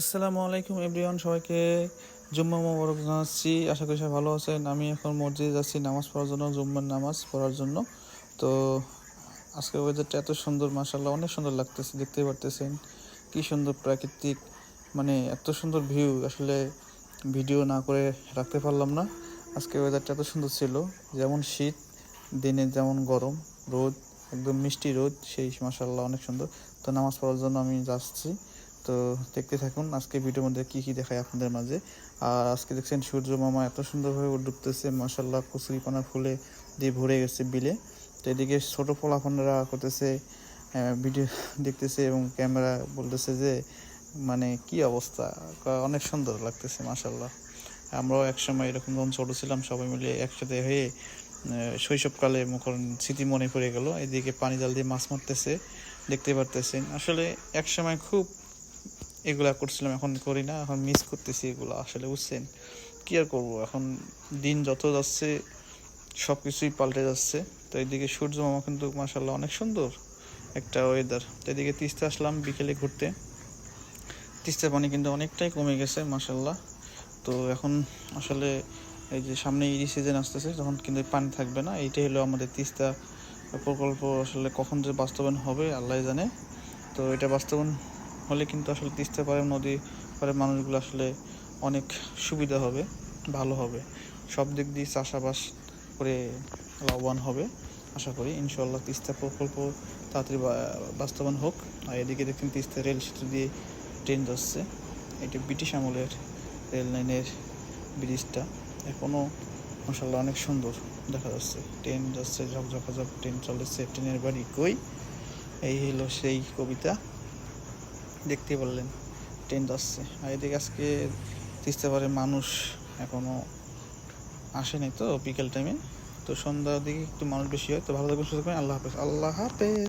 আসসালামু আলাইকুম এভরিওয়ান, সবাইকে জুম্মা মোবারক জানাচ্ছি। আশা করি সবাই ভালো আছেন। আমি এখন মসজিদে যাচ্ছি নামাজ পড়ার জন্য, জুম্মার নামাজ পড়ার জন্য। তো আজকে ওয়েদারটা এত সুন্দর মাসাল্লাহ অনেক সুন্দর লাগতেছে, দেখতেই পারতেছেন। কি সুন্দর প্রাকৃতিক মানে এত সুন্দর ভিউ আসলে ভিডিও না করে রাখতে পারলাম না। আজকে ওয়েদারটা এত সুন্দর ছিল। যেমন শীত, দিনে যেমন গরম, রোদ, একদম মিষ্টি রোদ, সেই মাসাল্লাহ অনেক সুন্দর। তো নামাজ পড়ার জন্য আমি যাচ্ছি। তো দেখতে থাকুন আজকে ভিডিওর মধ্যে কি কি দেখায় আপনাদের মাঝে। আর আজকে দেখছেন সূর্য মামা এত সুন্দরভাবে ডুবতেছে মাসাল্লাহ কচুরি পানা ফুলে দিয়ে ভরে গেছে বিলে। তো এদিকে ছোটো ফলাফানরা করতেছে ভিডিও দেখতেছে এবং ক্যামেরা বলতেছে যে মানে কি অবস্থা? অনেক সুন্দর লাগতেছে মাসাল্লাহ আমরাও একসময় এরকম যখন ছোটো ছিলাম, সবাই মিলে একসাথে হয়ে শৈশবকালে মুখর স্মৃতি মনে পড়ে গেল। এদিকে পানি জাল দিয়ে মাছ মারতেছে, দেখতে পারতেছেন। আসলে একসময় খুব এগুলা করছিলাম, এখন করি না, এখন মিস করতেছি এগুলো, আসলে বুঝছেন? কি আর করব? এখন দিন যত যাচ্ছে সব কিছুই পাল্টে যাচ্ছে। তো এদিকে সূর্য মামা কিন্তু মাসাল্লাহ অনেক সুন্দর একটা ওয়েদার তো এদিকে তিস্তা আসলাম বিকেলে ঘুরতে। তিস্তার পানি কিন্তু অনেকটাই কমে গেছে মাসাল্লাহ তো এখন আসলে এই যে সামনে ইরি সিজন আসতেছে, তখন কিন্তু পানি থাকবে না। এইটাই হলো আমাদের তিস্তা প্রকল্প, আসলে কখন যে বাস্তবায়ন হবে আল্লাহ জানে। তো এটা বাস্তবায়ন হলে কিন্তু আসলে তিস্তা পারে নদী পারে মানুষগুলো আসলে অনেক সুবিধা হবে, ভালো হবে। সব দিক দিয়ে চাষাবাস করে লাভবান হবে, আশা করি। ইনশাল্লাহ তিস্তা প্রকল্প তাড়াতাড়ি বাস্তবায়ন হোক। আর এদিকে দেখছেন তিস্তা রেল সেতু দিয়ে ট্রেন যাচ্ছে এটি ব্রিটিশ আমলের রেল লাইনের ব্রিজটা। এখনও মশাল্লাহ অনেক সুন্দর দেখা যাচ্ছে। ট্রেন যাচ্ছে ঝকঝকাঝক ট্রেন চলেছে, ট্রেনের বাড়ি কই? এই হলো সেই কবিতা। দেখতে পারলেন ট্রেন যাচ্ছে আর এদিকে আজকে তিস্তা পারে মানুষ এখনও আসেনি তো বিকেল টাইমে তো সন্ধ্যার দিকে একটু মানুষ বেশি হয়। তো ভালো থাকবেন, সুস্থ থাকবেন। আল্লাহ হাফেজ। আল্লাহ হাফেজ।